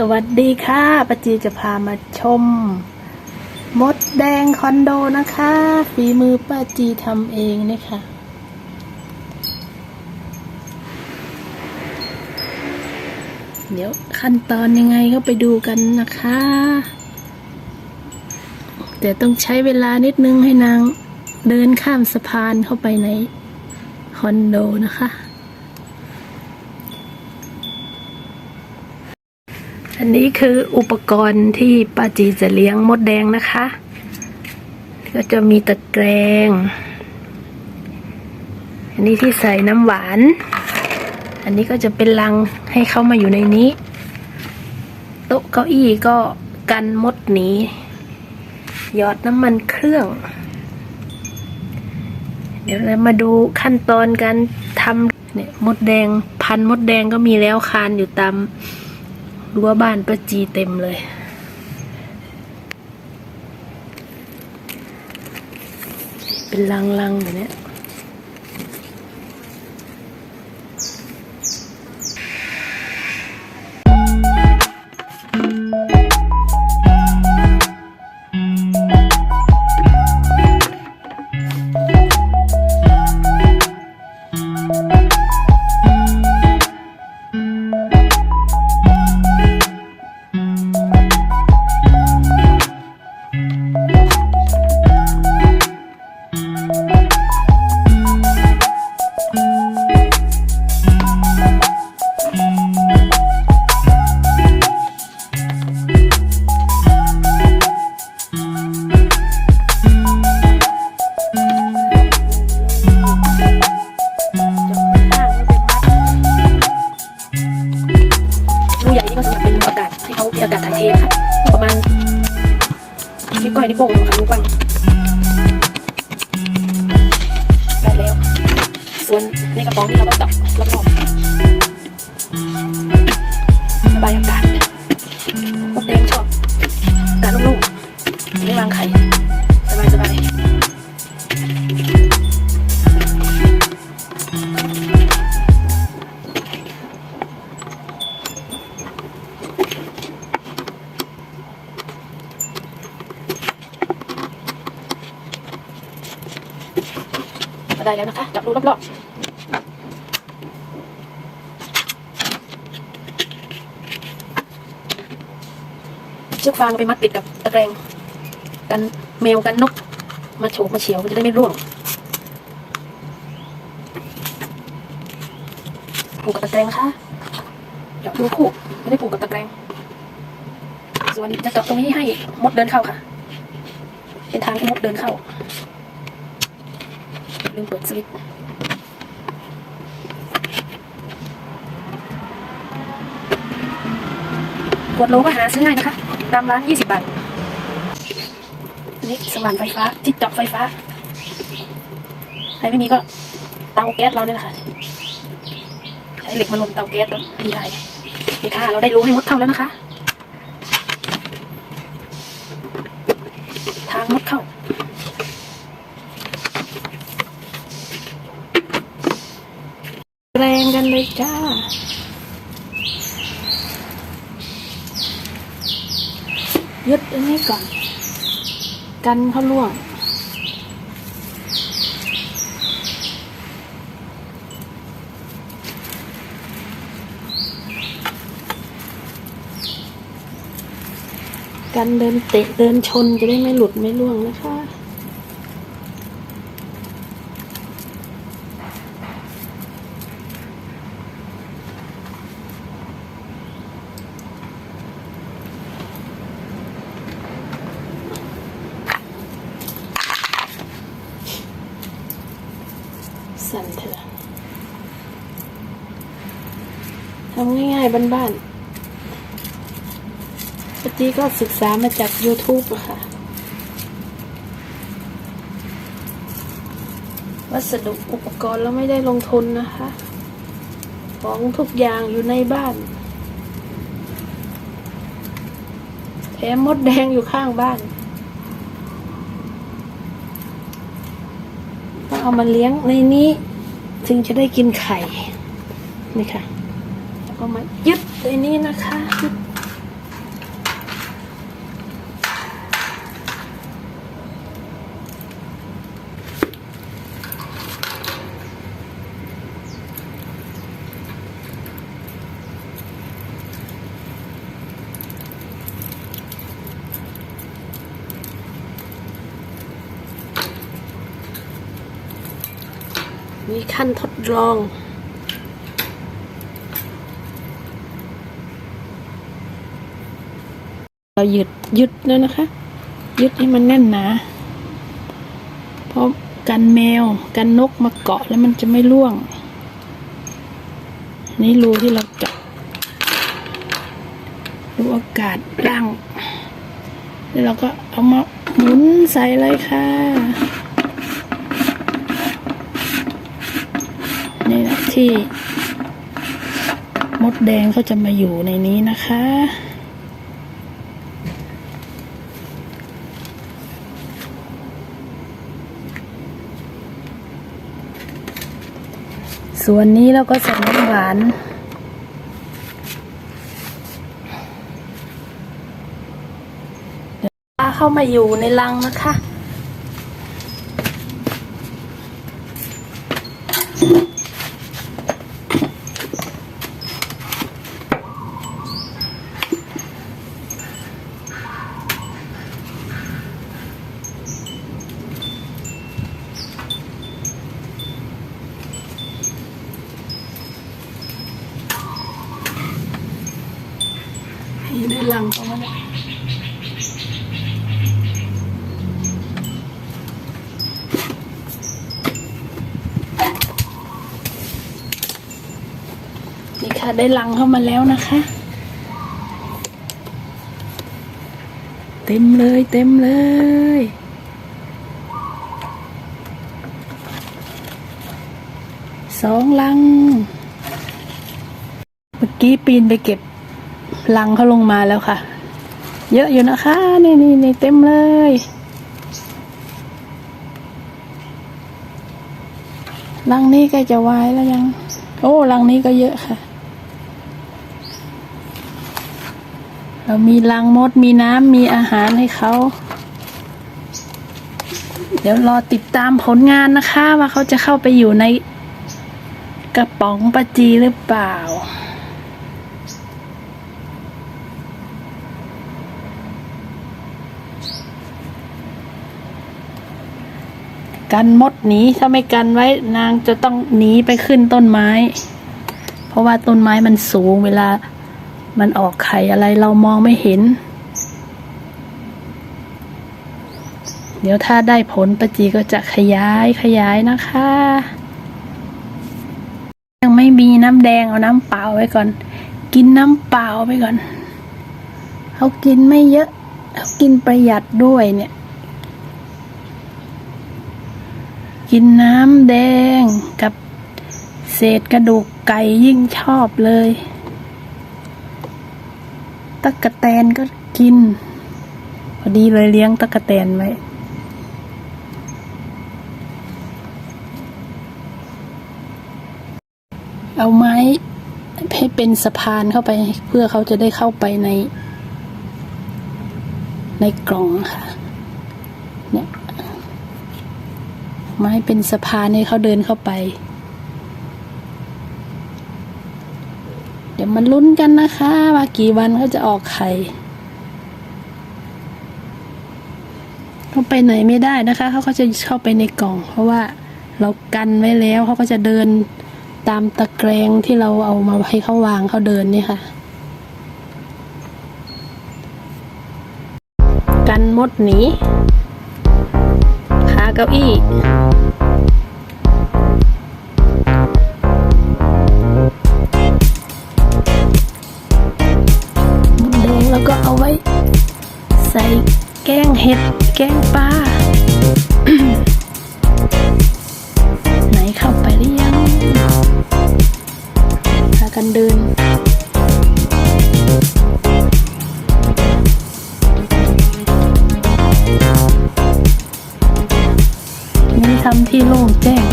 สวัสดีค่ะปาจีจะพามาชม มดแดงคอนโดนะคะ ฝีมือป้าจีทำเองนี่ยค่ะเดี๋ยวขั้นตอนยังไงก็ไปดูกันนะคะ แต่ต้องใช้เวลานิดนึงให้นางเดินข้ามสะพานเข้าไปในคอนโดนะคะ อันนี้คืออุปกรณ์ที่ป้าจีจะเลี้ยงมดแดงนะคะ ก็จะมีตะแกรงอันนี้ที่ใส่น้ำหวาน อันนี้ก็จะเป็นรังให้เข้ามาอยู่ในนี้ โต๊ะเก้าอี้ก็กันมดหนีหยอดน้ำมันเครื่อง เดี๋ยวเรามาดูขั้นตอนการทำเนี่ยมดแดงพันมดแดงก็มีแล้วคานอยู่ตาม รั้วบ้านประจีเต็มเลย เป็นลังๆอย่างเนี้ย มีอากาศถ่ายเทค่ะประมาณนิ้วก้อยนิ้วโป่งค่ะนิ้วกว้างได้แล้ว ส่วนในกระป๋องนี่เราก็จับรับๆระบายอากาศมดแดงชอบการลูกๆไม่วางไข่ ก็ได้แล้วนะคะ จับดูรอบๆเชือกฟางไปมัดติดกับตะแกรงกันแมวกันนก มาโฉกมาเฉียวมันจะได้ไม่ร่วงผูกกับตะแกรงนะคะจับดูคู่ไม่ได้ผูกกับตะแกรงส่วนจะเจาะตรงนี้ให้มดเดินเข้าค่ะ เป็นทางที่มดเดินเข้า ลืมเปิดสวิตช์ขวดโลก็หาซื้อง่ายนะคะ ตามร้าน 20 บาทอันนี้สว่านไฟฟ้าที่จาะไฟฟ้า ใครไม่มีก็เตาแก๊สเราเนี่ยแหละค่ะ ใช้เหล็กมาลนเตาแก๊สก็ดีได้นี่ค่ะ เราได้รู้ให้มดเข้าแล้วนะคะ ทางมดเข้า แรงกัน เลยจ้า ยึดอันนี้ก่อน กันเขาล่วงกันเดินเตะเดินชนจะได้ไม่หลุดไม่ล่วงนะคะ สั่นเถอะทำง่ายๆบ้านๆปกติก็ศึกษามาจาก YouTube อะค่ะ วัสดุอุปกรณ์เราไม่ได้ลงทุนนะคะ ของทุกอย่างอยู่ในบ้าน แถมมดแดงอยู่ข้างบ้าน ต้อง เอามาเลี้ยงในนี้ถึงจะได้กินไข่นี่ค่ะแล้วก็มายึดในนี้นะคะยึด นี่ขั้นทดลอง เราหยุดยึดแล้วนะคะ ยึดให้มันแน่นหนา เพราะกันแมวกันนกมาเกาะแล้วมันจะไม่ร่วง นี่รูที่เราเจาะรูอากาศล่างแล้วเราก็เอามาหมุนใส่เลยค่ะ นี่แหละ ที่มดแดงเขาจะมาอยู่ในนี้นะคะ ส่วนนี้เราก็ใส่น้ำหวานปลาเข้ามาอยู่ในรังนะคะ อยู่ในรังของมันนะนี่ ค่ะ ได้ลังเข้ามาแล้วนะคะ เต็มเลยเต็มเลยสองลัง เมื่อกี้ปีนไปเก็บลังเขาลงมาแล้วค่ะ เยอะอยู่นะคะ นี่นี่นี่เต็มเลยลังนี้ใกล้จะวายแล้วยัง โอ้ลังนี้ก็เยอะค่ะ เรามีลังมดมีน้ำมีอาหารให้เขา เดี๋ยวรอติดตามผลงานนะคะ ว่าเขาจะเข้าไปอยู่ในกระป๋องปะจีหรือเปล่า กันมดหนีถ้าไม่กันไว้นางจะต้องหนีไปขึ้นต้นไม้ เพราะว่าต้นไม้มันสูงเวลา มันออกไข่อะไรเรามองไม่เห็น เดี๋ยวถ้าได้ผลปจีก็จะขยายขยายนะคะ ยังไม่มีน้ำแดงเอาน้ำเปล่าไว้ก่อน กินน้ำเปล่าไปก่อนเขากินไม่เยอะเขากินประหยัดด้วยเนี่ย กินน้ำแดงกับเศษกระดูกไก่ยิ่งชอบเลย ตะกะแตนก็กิน พอดีเลยเลี้ยงตะกะแตนไว้เอาไม้ให้เป็นสะพานเข้าไปเพื่อเขาจะได้เข้าไปใน ในกล่องค่ะ เนี่ยไม้เป็นสะพานให้เขาเดินเข้าไป เดี๋ยว มันลุ้นกันนะคะ ว่ากี่วันเขาจะออกไข่เขาไปไหนไม่ได้นะคะ เขาก็จะเข้าไปในกล่อง เพราะว่าเรากันไว้แล้วเขาก็จะเดินตามตะแกรงที่เราเอามาให้เขาวางเขาเดินนี่ค่ะ กันมดหนีขาเก้าอี้ ใส่แกงเห็ด แกงปลาไหนเข้าไปหรือยังพากันเดินนี่ทำที่โล่งแจ้ง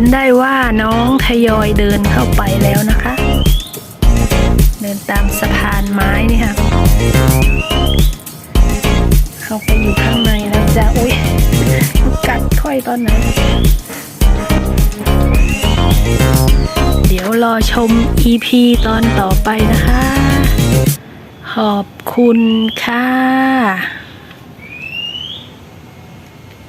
นได้ว่าน้องทยอยเดินเข้าไปแล้วนะคะ เดินตามสะพานไม้นี่ค่ะ เข้าไปอยู่ข้างในแล้วจ้ะอุ้ยกัดค่อยตอนไหนเดี๋ยวรอชม EP ตอนต่อไปนะคะ ขอบคุณค่ะ